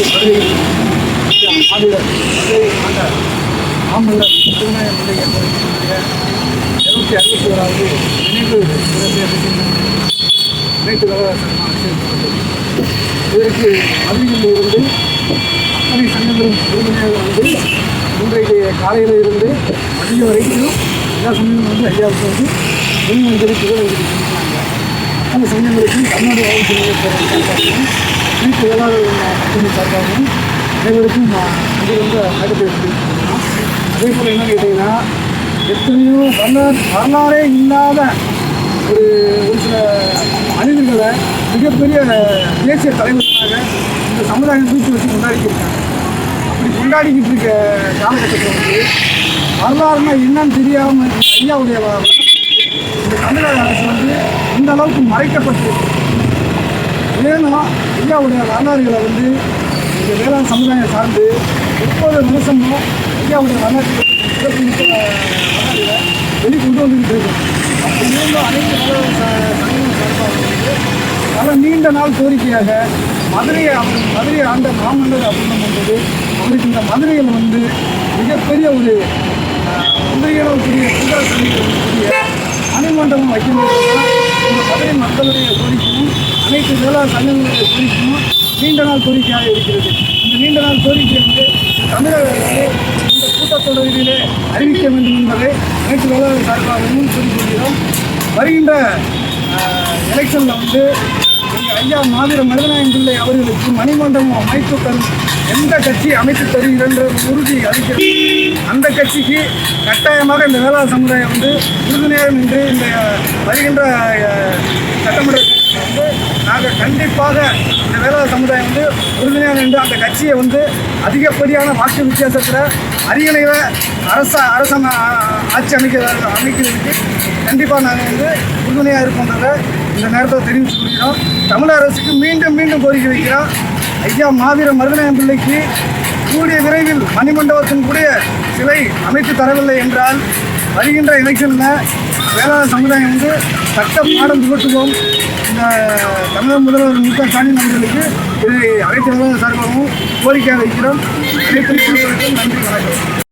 மாநில அந்த மாமல்லர் திருநாய பிள்ளை என்பதற்குரிய இருநூற்றி அறுபத்தி ஓராவது நினைவு தினத்தை அனைத்து கலாச்சாரமாக இதற்கு மதுரையில் இருந்து அத்தனை சங்கங்களும் உறுதுணையாக வந்து இன்றைய காலையில் இருந்து மதியம் வரைக்கும் எல்லா சங்கங்களும் வந்து ஐயாவுக்கு வந்து முன்மஞ்சளி புகழ் செஞ்சாங்க அத்தனை சங்கங்களுக்கும் தமிழ்நாடு வாழ்க்கை சார்பாகவும் அனைத்து வேளாளர் சார்பாகவும் அனைவருக்கும் இது வந்து அழைப்பு அதே போல் என்ன கேட்டிங்கன்னா எத்தனையோ வரலாறு வரலாறே இல்லாத ஒரு ஒரு சில மனிதர்களை மிகப்பெரிய தேசிய தலைவர்களாக இந்த சமுதாயம் தூக்கி வச்சு கொண்டாடிக்கிட்டாங்க இருக்காங்க அப்படி கொண்டாடிக்கிட்டு இருக்க காலகட்டத்தில் வந்து வரலாறுனா என்னன்னு தெரியாமல் ஐயாவுடைய இந்த தமிழக அரசு வந்து இந்த அளவுக்கு மறைக்கப்பட்டு ஏன்னா ஐயாவுடைய வரலாறுகளை வந்து இந்த வேளாண் சமுதாயம் சார்ந்து ஒவ்வொரு நிமிஷமும் ஐயாவுடைய வரலாற்று வெளிக்கொண்டு வந்துக்கிட்டு இருக்கும். அப்படி இருந்தும் அனைத்து வேளாண் சார்பாக பல நீண்ட நாள் கோரிக்கையாக மதுரையை அவர் மதுரையை ஆண்ட மாமல்லர் அப்படின்னு பண்ணுறது அவருக்கு இந்த மதுரையில் வந்து மிகப்பெரிய ஒரு குதிரையிடக்கூடிய சுந்தர சந்திக்கக்கூடிய மணிமண்டபம் வைக்கணும். இந்த மதுரை மக்களுடைய கோரிக்கையும் அனைத்து வேளாண் சங்கங்களுடைய கோரிக்கையும் நீண்ட நாள் கோரிக்கையாக இருக்கிறது. இந்த நீண்ட நாள் கோரிக்கை வந்து தமிழக அரசு இந்த கூட்டத்தொடரிலே அறிவிக்க வேண்டும் என்பதை அனைத்து வேளாண் சார்பாகவும் குறிப்பிடுகிறோம் வருகின்ற எலெக்ஷனில் வந்து எங்கள் ஐயா மாவீர மருதநாயகம் பிள்ளை அவர்களுக்கு மணிமண்டபம் அமைத்து தரும் எந்த கட்சி அமைத்து தருகின்ற உறுதி அளிக்கிறது. அந்த கட்சிக்கு கட்டாயமாக இந்த வேளாண் சமுதாயம் வந்து உறுதுணையாக நின்று இந்த வருகின்ற அஹ், சட்டமன்ற வந்து நாங்கள் கண்டிப்பாக இந்த வேளாண் சமுதாயம் வந்து உறுதுணையாக நின்று அந்த கட்சியை வந்து அதிகப்படியான வாக்கு வித்தியாசத்தில் அரியணையில் அரச அரச ஆட்சி அமைக்க அமைக்கிறதுக்கு கண்டிப்பாக நாங்கள் வந்து உறுதுணையாக இருப்போன்றதை இந்த நேரத்தில் தெரிவித்துக் கொள்கிறோம். தமிழக அரசுக்கு மீண்டும் மீண்டும் கோரிக்கை வைக்கிறோம். ஐயா மாவீர மருதநாயகம் பிள்ளைக்கு கூடிய விரைவில் மணிமண்டபத்தின் கூடிய சிலை அமைத்து தரவில்லை என்றால் வருகின்ற எலெக்ஷனில் வேளாண் சமுதாயம் வந்து சட்ட பாடம் புகட்டுவோம். தமிழக முதல்வர் மு க ஸ்டாலின் அவர்களுக்கு இதை அனைத்து சார்பாகவும் கோரிக்கை வைக்கிறோம் நன்றி வணக்கம்.